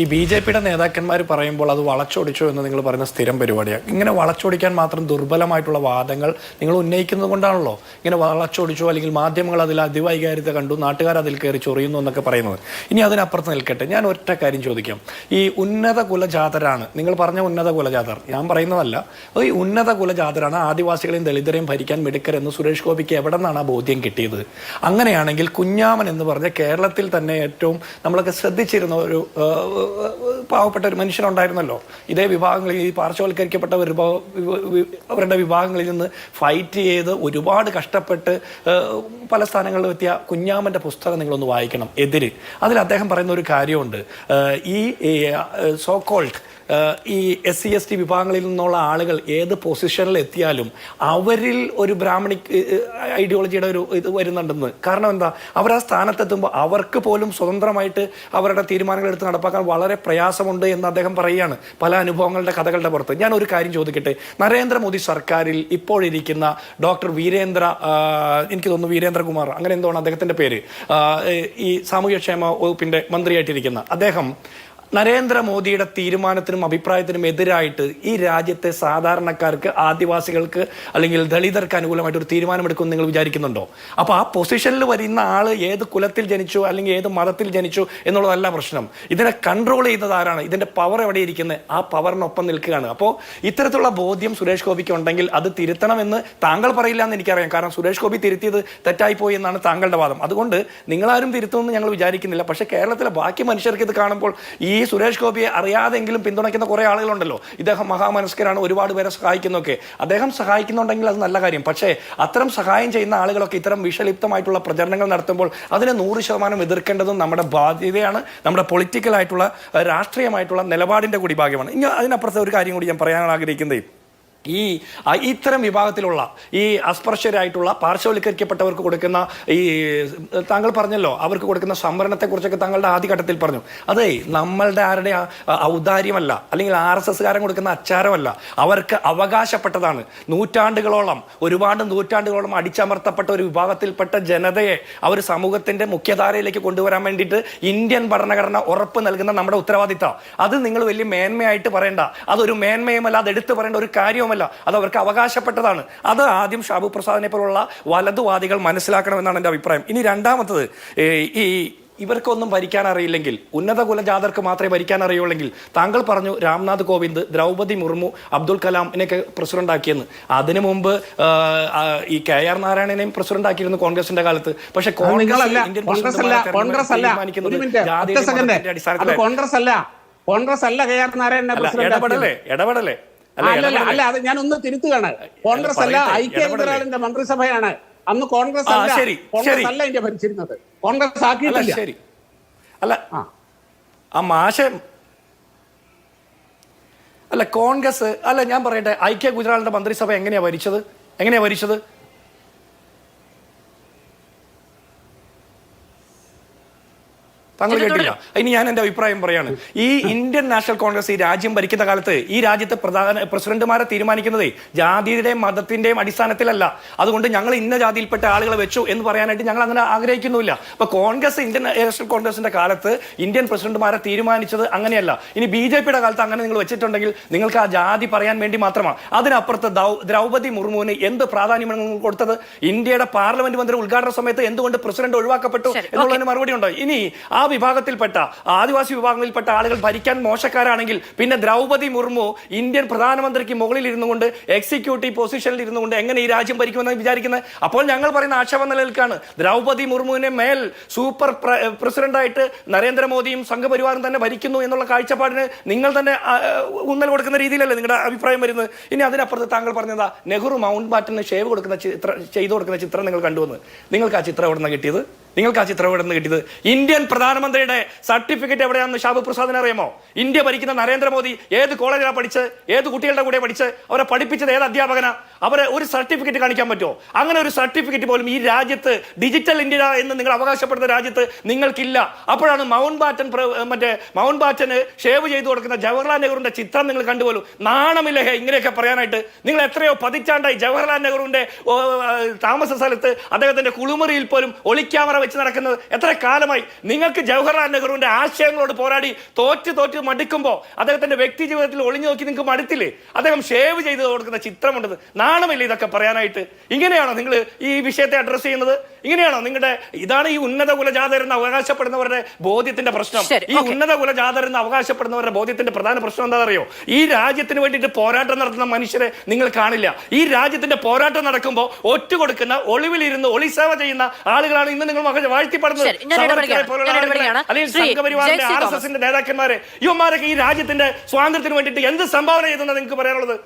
ഈ B J പിയുടെ നേതാക്കന്മാർ പറയുമ്പോൾ അത് വളച്ചൊടിച്ചു എന്ന് നിങ്ങൾ പറയുന്ന സ്ഥിരം പരിപാടിയാണ് ഇങ്ങനെ വളച്ചൊടിക്കാൻ മാത്രം ദുർബലമായിട്ടുള്ള വാദങ്ങൾ നിങ്ങൾ ഉന്നയിക്കുന്നത് കൊണ്ടാണല്ലോ. ഇങ്ങനെ വളച്ചൊടിച്ചു അല്ലെങ്കിൽ മാധ്യമങ്ങൾ അതിൽ അതിവൈകാരിത കണ്ടു നാട്ടുകാർ അതിൽ കയറി ചൊറിയുന്നു എന്നൊക്കെ പറയുന്നത്. ഇനി അതിനപ്പുറത്ത് നിൽക്കട്ടെ ഞാൻ ഒറ്റ കാര്യം ചോദിക്കാം. ഈ ഉന്നത കുലജാതരാണ് നിങ്ങൾ പറഞ്ഞ ഉന്നത കുലജാതർ ഞാൻ പറയുന്നതല്ല ഈ ഉന്നത കുലജാതരാണ് ആദിവാസികളെയും ദളിതരെയും ഭരിക്കാൻ മിടുക്കരെന്ന് സുരേഷ് ഗോപിക്ക് എവിടെ നിന്നാണ് ആ ബോധ്യം കിട്ടിയത്? അങ്ങനെയാണെങ്കിൽ കുഞ്ഞാമൻ എന്ന് പറഞ്ഞ കേരളത്തിൽ തന്നെ ഏറ്റവും നമ്മളൊക്കെ ശ്രദ്ധിച്ചിരുന്ന ഒരു പാവപ്പെട്ട ഒരു മനുഷ്യനുണ്ടായിരുന്നല്ലോ. ഇതേ വിഭാഗങ്ങളിൽ ഈ പാർശ്വവൽക്കരിക്കപ്പെട്ട അവരുടെ വിഭാഗങ്ങളിൽ നിന്ന് ഫൈറ്റ് ചെയ്ത് ഒരുപാട് കഷ്ടപ്പെട്ട് പല സ്ഥാനങ്ങളിൽ എത്തിയ കുഞ്ഞാമന്റെ പുസ്തകം നിങ്ങളൊന്ന് വായിക്കണം എതിര്. അതിൽ അദ്ദേഹം പറയുന്ന ഒരു കാര്യമുണ്ട്. ഈ സോ സോക്കോൾഡ് ഈ എസ് സി എസ് ടി വിഭാഗങ്ങളിൽ നിന്നുള്ള ആളുകൾ ഏത് പൊസിഷനിൽ എത്തിയാലും അവരിൽ ഒരു ബ്രാഹ്മണിക് ഐഡിയോളജിയുടെ ഒരു ഇത് വരുന്നുണ്ടെന്ന്. കാരണം എന്താ? അവർ ആ സ്ഥാനത്തെത്തുമ്പോൾ അവർക്ക് പോലും സ്വതന്ത്രമായിട്ട് അവരുടെ തീരുമാനങ്ങൾ എടുത്ത് നടപ്പാക്കാൻ വളരെ പ്രയാസമുണ്ട് എന്ന് അദ്ദേഹം പറയുകയാണ് പല അനുഭവങ്ങളുടെ കഥകളുടെ പുറത്ത്. ഞാൻ ഒരു കാര്യം ചോദിക്കട്ടെ? നരേന്ദ്രമോദി സർക്കാരിൽ ഇപ്പോഴിരിക്കുന്ന ഡോക്ടർ വീരേന്ദ്ര എനിക്ക് തോന്നുന്നു വീരേന്ദ്രകുമാർ അങ്ങനെ എന്തോണ് അദ്ദേഹത്തിന്റെ പേര്. ഈ സാമൂഹ്യക്ഷേമ വകുപ്പിന്റെ മന്ത്രിയായിട്ടിരിക്കുന്ന അദ്ദേഹം നരേന്ദ്രമോദിയുടെ തീരുമാനത്തിനും അഭിപ്രായത്തിനും എതിരായിട്ട് ഈ രാജ്യത്തെ സാധാരണക്കാർക്ക് ആദിവാസികൾക്ക് അല്ലെങ്കിൽ ദളിതർക്ക് അനുകൂലമായിട്ട് ഒരു തീരുമാനമെടുക്കുമെന്ന് നിങ്ങൾ വിചാരിക്കുന്നുണ്ടോ? അപ്പോൾ ആ പൊസിഷനിൽ വരുന്ന ആൾ ഏത് കുലത്തിൽ ജനിച്ചു അല്ലെങ്കിൽ ഏത് മതത്തിൽ ജനിച്ചു എന്നുള്ളതല്ല പ്രശ്നം. ഇതിനെ കൺട്രോൾ ചെയ്തത് ആരാണ്? ഇതിന്റെ പവർ എവിടെ ഇരിക്കുന്നത് ആ പവറിനൊപ്പം നിൽക്കുകയാണ്. അപ്പോൾ ഇത്തരത്തിലുള്ള ബോധ്യം സുരേഷ് ഗോപിക്ക് ഉണ്ടെങ്കിൽ അത് തിരുത്തണമെന്ന് താങ്കൾ പറയില്ല എന്ന് എനിക്കറിയാം. കാരണം സുരേഷ് ഗോപി തിരുത്തിയത് തെറ്റായിപ്പോയി എന്നാണ് താങ്കളുടെ വാദം. അതുകൊണ്ട് നിങ്ങളാരും തിരുത്തുമെന്ന് ഞങ്ങൾ വിചാരിക്കുന്നില്ല. പക്ഷേ കേരളത്തിലെ ബാക്കി മനുഷ്യർക്ക് ഇത് കാണുമ്പോൾ ഈ സുരേഷ് ഗോപിയെ അറിയാതെങ്കിലും പിന്തുണയ്ക്കുന്ന കുറേ ആളുകളുണ്ടല്ലോ. ഇദ്ദേഹം മഹാമനസ്കരാണ് ഒരുപാട് പേരെ സഹായിക്കുന്നൊക്കെ. അദ്ദേഹം സഹായിക്കുന്നുണ്ടെങ്കിൽ അത് നല്ല കാര്യം. പക്ഷേ അത്തരം സഹായം ചെയ്യുന്ന ആളുകളൊക്കെ ഇത്തരം വിഷലിപ്തമായിട്ടുള്ള പ്രചരണങ്ങൾ നടത്തുമ്പോൾ അതിനെ നൂറ് ശതമാനം എതിർക്കേണ്ടതും നമ്മുടെ ബാധ്യതയാണ്. നമ്മുടെ പൊളിറ്റിക്കലായിട്ടുള്ള രാഷ്ട്രീയമായിട്ടുള്ള നിലപാടിന്റെ കൂടി ഭാഗ്യമാണ് ഇനി അതിനപ്പുറത്തെ ഒരു കാര്യം കൂടി ഞാൻ പറയാൻ ആഗ്രഹിക്കുന്നത് ഈ ഇത്തരം വിഭാഗത്തിലുള്ള ഈ അസ്പർശരായിട്ടുള്ള പാർശ്വവൽക്കരിക്കപ്പെട്ടവർക്ക് കൊടുക്കുന്ന ഈ താങ്കൾ പറഞ്ഞല്ലോ അവർക്ക് കൊടുക്കുന്ന സംവരണത്തെക്കുറിച്ചൊക്കെ താങ്കളുടെ ആദ്യഘട്ടത്തിൽ പറഞ്ഞു. അതെ നമ്മളുടെ ആരുടെ ഔദാര്യമല്ല അല്ലെങ്കിൽ ആർ എസ് എസ്കാരൻ കൊടുക്കുന്ന അച്ചാരമല്ല അവർക്ക് അവകാശപ്പെട്ടതാണ്. നൂറ്റാണ്ടുകളോളം ഒരുപാട് നൂറ്റാണ്ടുകളോളം അടിച്ചമർത്തപ്പെട്ട ഒരു വിഭാഗത്തിൽപ്പെട്ട ജനതയെ അവർ സമൂഹത്തിന്റെ മുഖ്യധാരയിലേക്ക് കൊണ്ടുവരാൻ വേണ്ടിയിട്ട് ഇന്ത്യൻ ഭരണഘടന ഉറപ്പ് നൽകുന്ന നമ്മുടെ ഉത്തരവാദിത്തം. അത് നിങ്ങൾ വലിയ മേന്മയായിട്ട് പറയേണ്ട. അതൊരു മേന്മയുമല്ല അത് എടുത്തു പറയേണ്ട ഒരു കാര്യവുമല്ല. അത് അവർക്ക് അവകാശപ്പെട്ടതാണ്. അത് ആദ്യം ഷാബു പ്രസാദിനെ പോലുള്ള വലതുവാദികൾ മനസ്സിലാക്കണമെന്നാണ് എന്റെ അഭിപ്രായം. ഇനി രണ്ടാമത്തത് ഈ ഇവർക്കൊന്നും ഭരിക്കാൻ അറിയില്ലെങ്കിൽ ഉന്നത കുലജാതർക്ക് മാത്രമേ ഭരിക്കാൻ അറിയുള്ളെങ്കിൽ താങ്കൾ പറഞ്ഞു രാംനാഥ് കോവിന്ദ് ദ്രൗപദി മുർമു അബ്ദുൽ കലാമിനെയൊക്കെ പ്രസിഡന്റ് ആക്കിയെന്ന് അതിനു മുമ്പ് ഈ കെ ആർ നാരായണനെയും പ്രസിഡന്റ് ആക്കിയിരുന്നു കോൺഗ്രസിന്റെ കാലത്ത്. പക്ഷെ കോൺഗ്രസ് പ്രസിഡന്റ് ഇടപെടലേ ഇടപെടലേ. അല്ല അല്ല അത് ഞാൻ ഒന്ന് തിരുത്തുകയാണ് കോൺഗ്രസ് അല്ല ഐക്യ ഇടപെടലേ. മന്ത്രിസഭയാണ്. അന്ന് കോൺഗ്രസ് അല്ല കോൺഗ്രസ് അല്ല ഇന്ത്യ ഭരിച്ചിരുന്നത്. കോൺഗ്രസ് ആക്കിയിട്ടില്ല. ശരി. അല്ല ആ. ആ മാഷ അല്ല കോൺഗ്രസ് അല്ല ഞാൻ പറയട്ടെ ഐക്യ ഗുജറാളിന്റെ മന്ത്രിസഭ എങ്ങനെയാ ഭരിച്ചത്? എങ്ങനെയാ ഭരിച്ചത്? താങ്കൾ കേട്ടില്ല. ഇനി ഞാൻ എന്റെ അഭിപ്രായം പറയാണ്. ഈ ഇന്ത്യൻ നാഷണൽ കോൺഗ്രസ് ഈ രാജ്യം ഭരിക്കുന്ന കാലത്ത് ഈ രാജ്യത്തെ പ്രധാന പ്രസിഡന്റുമാരെ തീരുമാനിക്കുന്നതേ ജാതിയുടെയും മതത്തിന്റെയും അടിസ്ഥാനത്തിലല്ല. അതുകൊണ്ട് ഞങ്ങൾ ഇന്ന ജാതിയിൽപ്പെട്ട ആളുകളെ വെച്ചു എന്ന് പറയാനായിട്ട് ഞങ്ങൾ അങ്ങനെ ആഗ്രഹിക്കുന്നില്ല അപ്പൊ കോൺഗ്രസ് ഇന്ത്യൻ നാഷണൽ കോൺഗ്രസിന്റെ കാലത്ത് ഇന്ത്യൻ പ്രസിഡന്റുമാരെ തീരുമാനിച്ചത് അങ്ങനെയല്ല. ഇനി ബി ജെ പിയുടെ കാലത്ത് അങ്ങനെ നിങ്ങൾ വെച്ചിട്ടുണ്ടെങ്കിൽ നിങ്ങൾക്ക് ആ ജാതി പറയാൻ വേണ്ടി മാത്രമാണ്. അതിനപ്പുറത്ത് ദ്രൗപതി മുർമുവിന് എന്ത് പ്രാധാന്യമാണ് നിങ്ങൾ കൊടുത്തത്? ഇന്ത്യയുടെ പാർലമെന്റ് മന്ത്രി ഉദ്ഘാടന സമയത്ത് എന്തുകൊണ്ട് പ്രസിഡന്റ് ഒഴിവാക്കപ്പെട്ടു എന്നുള്ളതിന് മറുപടി ഉണ്ടോ? ഇനി ആ വിഭാഗത്തിൽപ്പെട്ട ആദിവാസി വിഭാഗങ്ങളിൽപ്പെട്ട ആളുകൾ ഭരിക്കാൻ മോശക്കാരാണെങ്കിൽ പിന്നെ ദ്രൗപദി മുർമു ഇന്ത്യൻ പ്രധാനമന്ത്രിക്ക് മുകളിൽ ഇരുന്നു കൊണ്ട് എക്സിക്യൂട്ടീവ് പൊസിഷനിൽ ഇരുന്നു കൊണ്ട് എങ്ങനെ ഈ രാജ്യം ഭരിക്കുമെന്ന് വിചാരിക്കുന്നത്? അപ്പോൾ ഞങ്ങൾ പറയുന്ന ആക്ഷേപം നിലനിൽക്കാണ്. ദ്രൗപദി മുർമുവിനെ മേൽ സൂപ്പർ പ്ര- പ്രസിഡന്റായിട്ട് നരേന്ദ്രമോദിയും സംഘപരിവാറും തന്നെ ഭരിക്കുന്നു എന്നുള്ള കാഴ്ചപ്പാടിന് നിങ്ങൾ തന്നെ ഊന്നൽ കൊടുക്കുന്ന രീതിയിലല്ലേ നിങ്ങളുടെ അഭിപ്രായം വരുന്നത്? ഇനി അതിനപ്പുറത്ത് താങ്കൾ പറഞ്ഞതാ നെഹ്റു മൗണ്ട് ബാറ്റന് ഷേവ് കൊടുക്കുന്ന ചിത്രം ചെയ്തു കൊടുക്കുന്ന ചിത്രം നിങ്ങൾ കണ്ടുവന്ന്. നിങ്ങൾക്ക് ആ ചിത്രം എവിടെ നിന്ന് കിട്ടിയത്? നിങ്ങൾക്ക് ആ ചിത്രം എവിടെ നിന്ന് കിട്ടിയത്? ഇന്ത്യൻ പ്രധാനമന്ത്രിയുടെ സർട്ടിഫിക്കറ്റ് എവിടെയാണെന്ന് ഷാബു പ്രസാദിനെ അറിയാമോ? ഇന്ത്യ ഭരിക്കുന്ന നരേന്ദ്രമോദി ഏത് കോളേജിലാണ് പഠിച്ച് ഏത് കുട്ടികളുടെ കൂടെ പഠിച്ച് അവരെ പഠിപ്പിച്ചത് ഏത് അധ്യാപകന? അവരെ ഒരു സർട്ടിഫിക്കറ്റ് കാണിക്കാൻ പറ്റുമോ? അങ്ങനെ ഒരു സർട്ടിഫിക്കറ്റ് പോലും ഈ രാജ്യത്ത് ഡിജിറ്റൽ ഇന്ത്യ എന്ന് നിങ്ങൾ അവകാശപ്പെടുന്ന രാജ്യത്ത് നിങ്ങൾക്കില്ല. അപ്പോഴാണ് മൗണ്ട് ബാറ്റൻ മറ്റേ മൗണ്ട് ബാറ്റന് ഷേവ് ചെയ്തു കൊടുക്കുന്ന ജവഹർലാൽ നെഹ്റുവിന്റെ ചിത്രം നിങ്ങൾ കണ്ടുപോലും നാണമില്ല ഹേ ഇങ്ങനെയൊക്കെ പറയാനായിട്ട്? നിങ്ങൾ എത്രയോ പതിറ്റാണ്ടായി ജവഹർലാൽ നെഹ്റുവിന്റെ താമസ സ്ഥലത്ത് അദ്ദേഹത്തിന്റെ കുളിമുറിയിൽ പോലും ഒളിക്യാമറ വെച്ച് നടക്കുന്നത്? എത്ര കാലമായി? നിങ്ങൾക്ക് ജവഹർലാൽ നെഹ്റുവിന്റെ ആശയങ്ങളോട് പോരാടി തോറ്റ് തോറ്റ് മടുക്കുമ്പോൾ അദ്ദേഹത്തിന്റെ വ്യക്തി ജീവിതത്തിൽ ഒളിഞ്ഞു നോക്കി നിങ്ങൾക്ക് മടുത്തില്ലേ? അദ്ദേഹം ഷേവ് ചെയ്ത് കൊടുക്കുന്ന ചിത്രമുണ്ടത് നാണമില്ല ഇതൊക്കെ പറയാനായിട്ട്. ഇങ്ങനെയാണോ നിങ്ങൾ ഈ വിഷയത്തെ അഡ്രസ്സ് ചെയ്യുന്നത്? ഇങ്ങനെയാണോ നിങ്ങളുടെ ഇതാണ് ഈ ഉന്നത കുലജാതരെന്ന് അവകാശപ്പെടുന്നവരുടെ ബോധ്യത്തിന്റെ പ്രശ്നം. ഈ ഉന്നത കുലജാതരെന്ന് അവകാശപ്പെടുന്നവരുടെ ബോധ്യത്തിന്റെ പ്രധാന പ്രശ്നം എന്താണെന്നറിയോ? ഈ രാജ്യത്തിന് വേണ്ടിയിട്ട് പോരാട്ടം നടത്തുന്ന മനുഷ്യരെ നിങ്ങൾ കാണില്ല. ഈ രാജ്യത്തിന്റെ പോരാട്ടം നടക്കുമ്പോൾ ഒറ്റ കൊടുക്കുന്ന ഒളിവിലിരുന്ന് ഒളിസേവ ചെയ്യുന്ന ആളുകളാണ് ഇന്ന് നിങ്ങൾ മക വാഴ്ത്തിപ്പെടുന്നത് നേതാക്കന്മാരെ ഇവന്മാരൊക്കെ ഈ രാജ്യത്തിന്റെ സ്വാതന്ത്ര്യത്തിന് വേണ്ടിയിട്ട് എന്ത് സംഭാവന ചെയ്തെന്ന് നിങ്ങൾക്ക് പറയാനുള്ളത്?